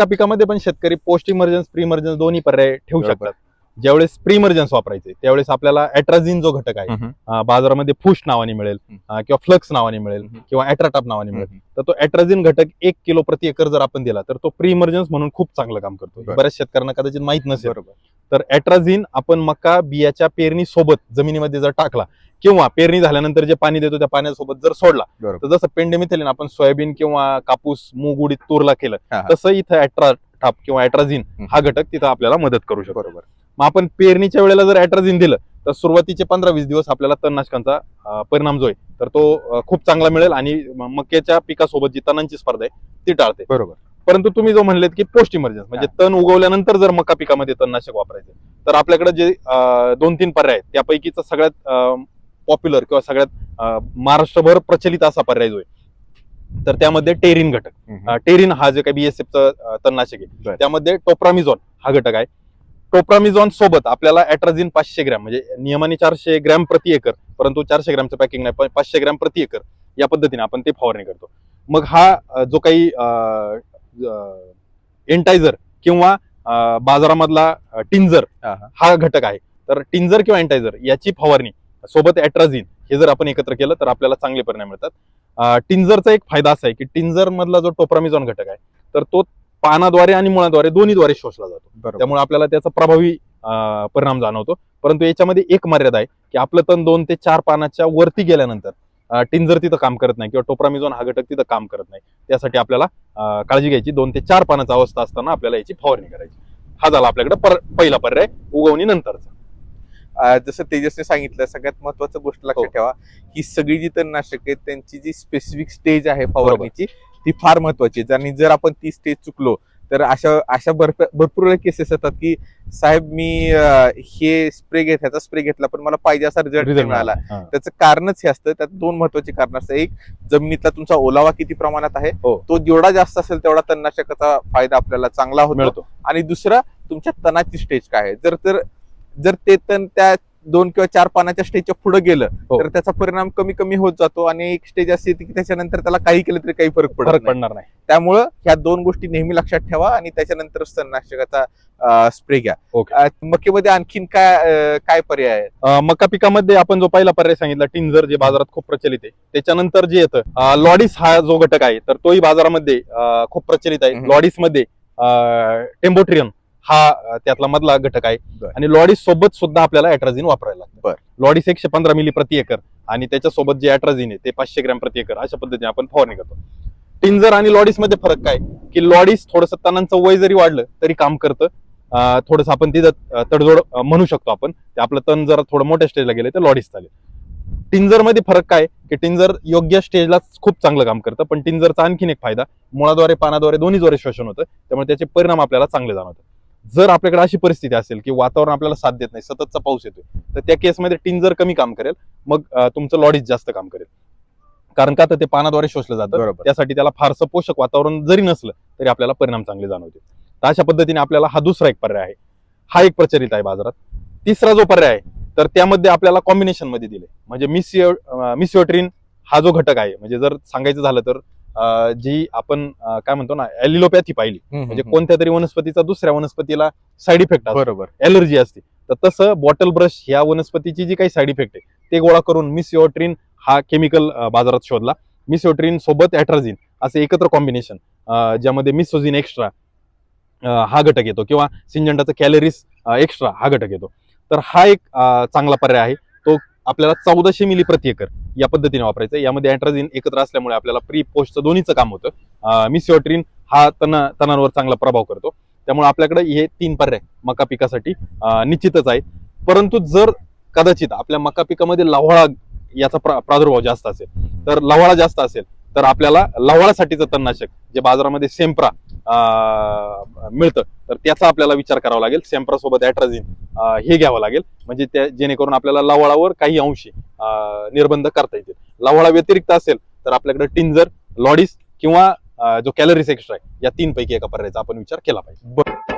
मका पिकामध्ये पण शेतकरी पोस्ट इमर्जन्स प्री इमर्जन्स दोन्ही पर्याय ठेवू. शकतात ज्यावेळेस प्री इमर्जन्स वापरायचे त्यावेळेस आपल्याला अॅट्राझिन जो घटक आहे बाजारामध्ये फुश नावाने मिळेल किंवा फ्लक्स नावाने मिळेल. किंवा अॅट्राटॉप नावाने मिळेल. तर तो अॅट्राझिन घटक एक किलो प्रति एकर जर आपण दिला तर तो प्री इमर्जन्स म्हणून खूप चांगलं काम करतो. बऱ्याच शेतकऱ्यांना कदाचित माहीत नसेल बरोबर तर अॅट्राझिन आपण मका बियाच्या पेरणी सोबत जमिनीमध्ये जर टाकला किंवा पेरणी झाल्यानंतर जे पाणी देतो त्या पाण्यासोबत जर सोडला. तर जसं पेंडेमिथेलिन आपण सोयाबीन किंवा कापूस मूग उडीद तूरला केलं. तसं इथं अॅट्राटाप किंवा अॅट्राझिन हम्म. हा घटक तिथं आपल्याला मदत करू शकतो बरोबर मग आपण पेरणीच्या वेळेला जर अॅट्राझिन दिलं तर सुरुवातीचे पंधरा वीस दिवस आपल्याला तणनाशकांचा परिणाम जो आहे तर तो खूप चांगला मिळेल आणि मक्याच्या पिकासोबत जी तणांची स्पर्धा आहे ती टाळते बरोबर परंतु तुम्ही जो म्हणलेत की पोस्ट इमर्जन्स म्हणजे तण उगवल्यानंतर जर मका पिकामध्ये तणनाशक वापरायचे तर आपल्याकडे जे दोन तीन पर्याय आहेत त्यापैकीचा सगळ्यात पॉप्युलर किंवा सगळ्यात महाराष्ट्रभर प्रचलित असा पर्याय जो आहे तर त्यामध्ये टेरिन घटक. टेरिन हा जे काही बीएसएफचं तणनाशक आहे. त्यामध्ये टोप्रामिझॉन हा घटक आहे. टोप्रामिझॉन सोबत आपल्याला अॅट्राझिन पाचशे ग्रॅम म्हणजे नियमाने चारशे ग्रॅम प्रति एकर परंतु चारशे ग्रॅमचं पॅकिंग नाही पण पाचशे ग्रॅम प्रति एकर या पद्धतीने आपण ते फवारणी करतो. मग हा जो काही एंटायझर किंवा बाजारामधला टिंजर हा, घटक आहे. तर टिंजर किंवा एंटायझर याची फवारणी सोबत अॅट्राझिन हे जर आपण एकत्र केलं तर आपल्याला चांगले परिणाम मिळतात. टिंजरचा एक फायदा असा आहे की टिंजर मधला जो टोप्रामिझॉन घटक आहे तर तो पानाद्वारे आणि मुळाद्वारे दोन्हीद्वारे शोषला जातो. त्यामुळे आपल्याला त्याचा प्रभावी परिणाम जाणवतो. परंतु याच्यामध्ये एक मर्यादा आहे की आपलं तण दोन ते चार पानाच्या वरती गेल्यानंतर टिंजर तिथं काम करत नाही किंवा टोप्रामिझॉन हा घटक तिथं काम करत नाही त्यासाठी आपल्याला काळजी घ्यायची. दोन ते चार पानाचा अवस्था असताना आपल्याला याची फवारणी करायची. हा झाला आपल्याकडे पर- पहिला पर्याय उगवणी नंतरचा. जसं तेजसने सांगितलं सगळ्यात महत्वाचं गोष्ट लक्षात हो. ठेवा ही सगळी जी तणनाशक आहेत त्यांची जी स्पेसिफिक स्टेज आहे फवारणीची ती फार महत्वाची आहे आणि जर आपण ती स्टेज चुकलो तर अशा अशा भरप- भरपूर केसेस येतात की साहेब मी हे स्प्रे घेत ह्याचा स्प्रे घेतला पण मला पाहिजे असा रिझल्ट मिळाला. त्याचं कारणच हे असतं त्यात दोन महत्वाची कारण असतात एक जमिनीतला तुमचा ओलावा किती प्रमाणात आहे हो. तो जेवढा जास्त असेल तेवढा तणनाशकाचा फायदा आपल्याला चांगला होतो. मिळतो. आणि दुसरा तुमच्या तणाची स्टेज काय आहे? जर तर जर ते तण त्या दोन किंवा चार पानाच्या स्टेजच्या पुढे गेलं हो. तर त्याचा परिणाम कमी कमी होत जातो आणि एक स्टेज अशी येते की त्याच्यानंतर त्याला काही केलं तरी काही फरक पडत फरक नाही. पडणार नाही त्यामुळं ह्या दोन गोष्टी नेहमी लक्षात ठेवा आणि त्याच्यानंतर तणनाशकाचा स्प्रे घ्या ओके. अं, मक्यामध्ये आणखीन काय अं, काय पर्याय आहे अं, मका पिकामध्ये आपण जो पहिला पर्याय सांगितला टिंजर जे बाजारात खूप प्रचलित आहे त्याच्यानंतर जे येतं अं, लॉडिस हा जो घटक आहे तर तोही बाजारामध्ये अं, खूप प्रचलित आहे हम्म. लॉडिसमध्ये टेम्बोट्रियन हा त्यातला मधला घटक आहे. बरं. आणि लॉडिस सोबत सुद्धा आपल्याला अॅट्राझिन वापरायला लागतं. बरं. लॉडिस एकशे पंधरा मिली प्रति एकर आणि त्याच्यासोबत जे अॅट्राझिन आहे ते पाचशे ग्रॅम प्रति एकर अशा पद्धतीने आपण फवारणी करतो. टिंजर आणि लॉडिसमध्ये फरक काय? की लॉडिस थोडंसं तणांचं वय जरी वाढलं तरी काम करतं. थोडस आपण तिथं अं, तडजोड अं, म्हणू शकतो आपण. ते आपलं तण जरा थोडं मोठ्या स्टेजला गेले तर लॉडिस चालेल. टिंजरमध्ये फरक काय? की टिंजर योग्य स्टेजला खूप चांगलं काम करतं पण टिंजरचा आणखीन एक फायदा मुळाद्वारे पानाद्वारे दोन्हीद्वारे शोषण होतं त्यामुळे त्याचे परिणाम आपल्याला चांगले जाणवतात. जर आपल्याकडे अशी परिस्थिती असेल की वातावरण आपल्याला साथ देत नाही सततचा पाऊस येतोय तर त्या केसमध्ये टिंजर कमी काम करेल मग तुमचं लॉडीज जास्त काम करेल. कारण का तर ते पानाद्वारे शोषलं जातं. त्यासाठी त्याला फारसं पोषक वातावरण जरी नसलं तरी आपल्याला परिणाम चांगले जाणवते तर अशा पद्धतीने आपल्याला हा दुसरा एक पर्याय आहे. हा एक प्रचलित आहे बाजारात. तिसरा जो पर्याय आहे तर त्यामध्ये आपल्याला कॉम्बिनेशनमध्ये दिले म्हणजे मिसिओ मिसिओट्रिन हा जो घटक आहे म्हणजे जर सांगायचं झालं तर जी आपण काय म्हणतो ना ॲलिलोपॅथी पाहिली. म्हणजे कोणत्या तरी वनस्पतीचा दुसऱ्या वनस्पतीला साईड इफेक्ट बरोबर. एलर्जी असते. तर तसं बॉटल ब्रश ह्या वनस्पतीची जी काही साईड इफेक्ट आहे ते गोळा करून मिसिओट्रिन हा केमिकल बाजारात शोधला. मिसिओट्रिन सोबत ॲट्राझिन असे एकत्र कॉम्बिनेशन ज्यामध्ये मिसोझिन एक्स्ट्रा हा घटक येतो किंवा सिंजंटाचं कॅलरीज एक्स्ट्रा हा घटक येतो. तर हा एक चांगला पर्याय आहे. तो आपल्याला चौदाशे मिली प्रति एकर या पद्धतीने वापरायचं यामध्ये अँट्राझिन एकत्र असल्यामुळे आपल्याला प्री पोस्टचं दोन्हीचं काम होतं. मिसिओट्रीन हा तना तणांवर चांगला प्रभाव करतो. त्यामुळे आपल्याकडे हे तीन पर्याय मका पिकासाठी निश्चितच आहे. परंतु जर कदाचित आपल्या मका पिकामध्ये लव्हाळा याचा प्रा- प्रादुर्भाव जास्त असेल तर लव्हाळा जास्त असेल तर आपल्याला लव्हाळासाठीचं तणनाशक जे बाजारामध्ये सेम्प्रा मिळतं तर त्याचा आपल्याला विचार करावा लागेल. सेम्प्रा सोबत अॅट्राझिन हे घ्यावं लागेल. म्हणजे त्या जेणेकरून आपल्याला लवाळावर काही अंशी निर्बंध करता येतील. लवाळा व्यतिरिक्त असेल तर आपल्याकडे टिंजर लॉडीस किंवा जो कॅलरीज एक्स्ट्रा आहे या तीन पैकी एका पर्यायाचा आपण विचार केला पाहिजे.